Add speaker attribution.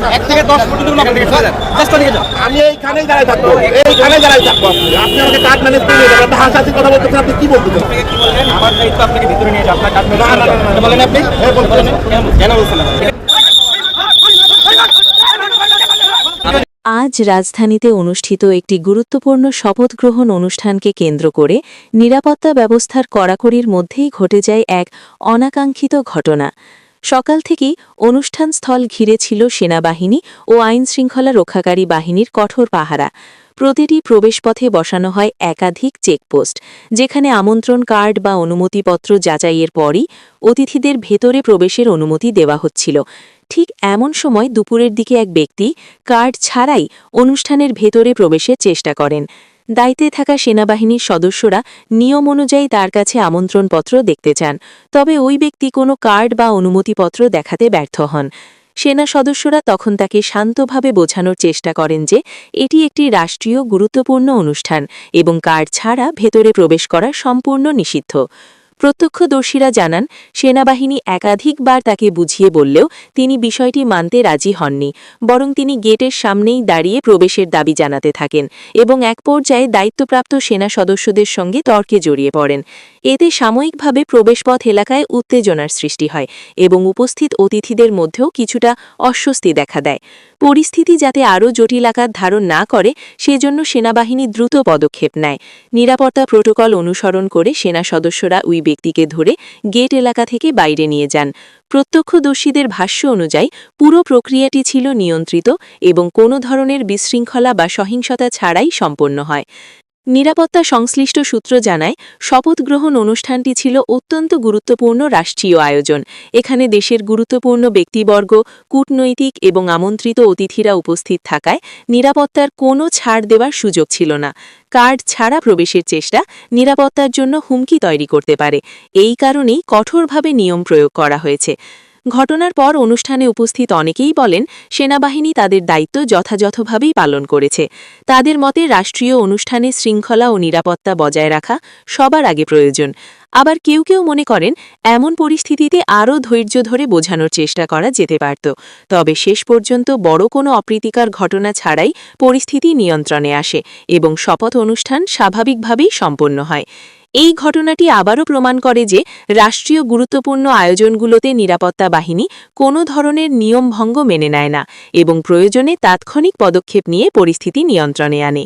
Speaker 1: এক থেকে দশ পর্যন্ত
Speaker 2: আমি এইখানেই দাঁড়াই থাকব। এইখানেই দাঁড়াই থাকব। আপনি আমাকে কার্ড ম্যানেজ করে আপনি হাসাহাসি কথা বলতেছেন আপনি কি বলতেছেন
Speaker 1: আমার দায়িত্ব আপনাকে ভিতরে নিয়ে আপনার। বলেন আপনি।
Speaker 2: হ্যাঁ,
Speaker 1: কেন বলছেন
Speaker 3: আজ রাজধানীতে অনুষ্ঠিত একটি গুরুত্বপূর্ণ শপথ গ্রহণ অনুষ্ঠানকে কেন্দ্র করে নিরাপত্তা ব্যবস্থার কড়াকড়ির মধ্যেই ঘটে যায় এক অনাকাঙ্ক্ষিত ঘটনা। সকাল থেকেই অনুষ্ঠানস্থল ঘিরে ছিল সেনাবাহিনী ও আইনশৃঙ্খলা রক্ষাকারী বাহিনীর কঠোর পাহারা। প্রতিটি প্রবেশপথে বসানো হয় একাধিক চেকপোস্ট, যেখানে আমন্ত্রণ কার্ড বা অনুমতিপত্র যাচাইয়ের পরই অতিথিদের ভেতরে প্রবেশের অনুমতি দেওয়া হচ্ছিল। ঠিক এমন সময় দুপুরের দিকে এক ব্যক্তি কার্ড ছাড়াই অনুষ্ঠানের ভেতরে প্রবেশের চেষ্টা করেন। দায়িত্বে থাকা সেনাবাহিনীর সদস্যরা নিয়ম অনুযায়ী তার কাছে আমন্ত্রণপত্র দেখতে চান। তবে ওই ব্যক্তি কোনো কার্ড বা অনুমতিপত্র দেখাতে ব্যর্থ হন। সেনা সদস্যরা তখন তাকে শান্তভাবে বোঝানোর চেষ্টা করেন যে এটি একটি রাষ্ট্রীয় গুরুত্বপূর্ণ অনুষ্ঠান এবং কার্ড ছাড়া ভেতরে প্রবেশ করা সম্পূর্ণ নিষিদ্ধ। প্রত্যক্ষদর্শীরা জানান, সেনাবাহিনী একাধিকবার তাকে বুঝিয়ে বললেও তিনি বিষয়টি মানতে রাজি হননি, বরং তিনি গেটের সামনেই দাঁড়িয়ে প্রবেশের দাবি জানাতে থাকেন এবং এক পর্যায়ে দায়িত্বপ্রাপ্ত সেনা সদস্যদের সঙ্গে তর্কে জড়িয়ে পড়েন। এতে সাময়িকভাবে প্রবেশপথ এলাকায় উত্তেজনার সৃষ্টি হয় এবং উপস্থিত অতিথিদের মধ্যেও কিছুটা অস্বস্তি দেখা দেয়। পরিস্থিতি যাতে আরও জটিল আকার ধারণ না করে, সেজন্য সেনাবাহিনী দ্রুত পদক্ষেপ নেয়। নিরাপত্তা প্রোটোকল অনুসরণ করে সেনা সদস্যরা ওই ব্যক্তিকে ধরে গেট এলাকা থেকে বাইরে নিয়ে যান। প্রত্যক্ষদর্শীদের ভাষ্য অনুযায়ী, পুরো প্রক্রিয়াটি ছিল নিয়ন্ত্রিত এবং কোনো ধরনের বিশৃঙ্খলা বা সহিংসতা ছাড়াই সম্পন্ন হয়। নিরাপত্তা সংশ্লিষ্ট সূত্র জানায় শপথ গ্রহণ অনুষ্ঠানটি ছিল অত্যন্ত গুরুত্বপূর্ণ রাষ্ট্রীয় আয়োজন। এখানে দেশের গুরুত্বপূর্ণ ব্যক্তিবর্গ, কূটনৈতিক এবং আমন্ত্রিত অতিথিরা উপস্থিত থাকায় নিরাপত্তার কোনো ছাড় দেওয়ার সুযোগ ছিল না। কার্ড ছাড়া প্রবেশের চেষ্টা নিরাপত্তার জন্য হুমকি তৈরি করতে পারে। এই কারণেই কঠোরভাবে নিয়ম প্রয়োগ করা হয়েছে। ঘটনার পর অনুষ্ঠানে উপস্থিত অনেকেই বলেন, সেনাবাহিনী তাদের দায়িত্ব যথাযথভাবেই পালন করেছে। তাদের মতে রাষ্ট্রীয় অনুষ্ঠানে শৃঙ্খলা ও নিরাপত্তা বজায় রাখা সবার আগে প্রয়োজন। আবার কেউ কেউ মনে করেন, এমন পরিস্থিতিতে আরও ধৈর্য ধরে বোঝানোর চেষ্টা করা যেতে পারত। তবে শেষ পর্যন্ত বড় কোনো অপ্রীতিকর ঘটনা ছাড়াই পরিস্থিতি নিয়ন্ত্রণে আসে এবং শপথ অনুষ্ঠান স্বাভাবিকভাবেই সম্পন্ন হয়। এই ঘটনাটি আবারও প্রমাণ করে যে রাষ্ট্রীয় গুরুত্বপূর্ণ আয়োজনগুলোতে নিরাপত্তা বাহিনী কোনো ধরনের নিয়মভঙ্গ মেনে নেয় না এবং প্রয়োজনে তাৎক্ষণিক পদক্ষেপ নিয়ে পরিস্থিতি নিয়ন্ত্রণে আনে।